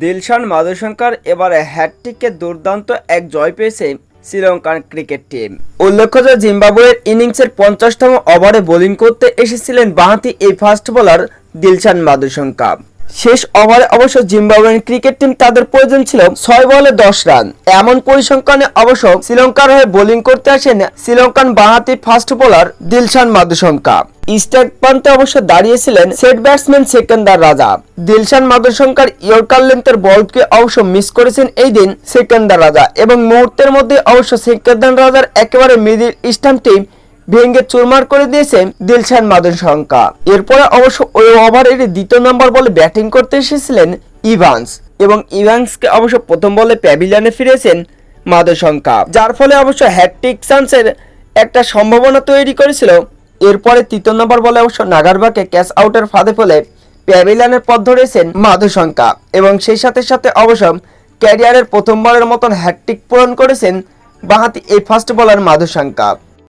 দিলশান মাধুশঙ্কর এবারে হ্যাটট্রিকে দুর্দান্ত এক জয় পেয়েছে শ্রীলঙ্কার ক্রিকেট টিম উল্লেখ্য যে জিম্বাবুয়ের ইনিংসের পঞ্চাশতম ওভারে বোলিং করতে এসেছিলেন বাঁহাতি এই ফাস্ট বোলার দিলশান মাধুশঙ্কা শেষ ওভারে অবশ্য জিম্বাবুয়ের ক্রিকেট টিম তাদের প্রয়োজন ছিল ছয় বলে দশ রান। এমন পরিসংখ্যানে অবশ্য শ্রীলঙ্কার হয়ে বোলিং করতে আসেন শ্রীলঙ্কান বাঁহাতি fast bowler Dilshan Madushanka strike প্রান্তে অবশ্য দাঁড়িয়েছিলেন সেট ব্যাটসম্যান সেকেন্দার রাজা। দিলশান মাধুশঙ্কার ইয়র্কার লেন্থের বলকে অবশ্য মিস করেছেন এই দিন সেকেন্দার রাজা এবং মুহূর্তের মধ্যে অবশ্য সেকেন্দার রাজার একেবারে মিডিল স্টাম্পটি ভেঙে চুরমার করে দিয়েছে দিলশান মাধুশঙ্কা এরপরে অবশ্য ওই ওভারের দ্বিতীয় নম্বর বলে ব্যাটিং করতে এসেছিলেন ইভান্স এবং ইভান্সকে অবশ্য প্রথম বলে প্যাভিলিয়নে ফিরেছেন মাধুশঙ্কা যার ফলে অবশ্য হ্যাট্রিক চান্সের একটা সম্ভাবনা তৈরি করেছিল। এরপরে তৃতীয় নম্বর বলে অবশ্য নাগারবাকে ক্যাচ আউটের ফাঁদে ফেলে প্যাভিলিয়নের পথ ধরেছেন মাধুশঙ্কা এবং সেই সাথে সাথে অবশ্য ক্যারিয়ারের প্রথমবারের মতন হ্যাট্রিক পূরণ করেছেন বাঁহাতি এই ফাস্ট বলার মাধুশঙ্কা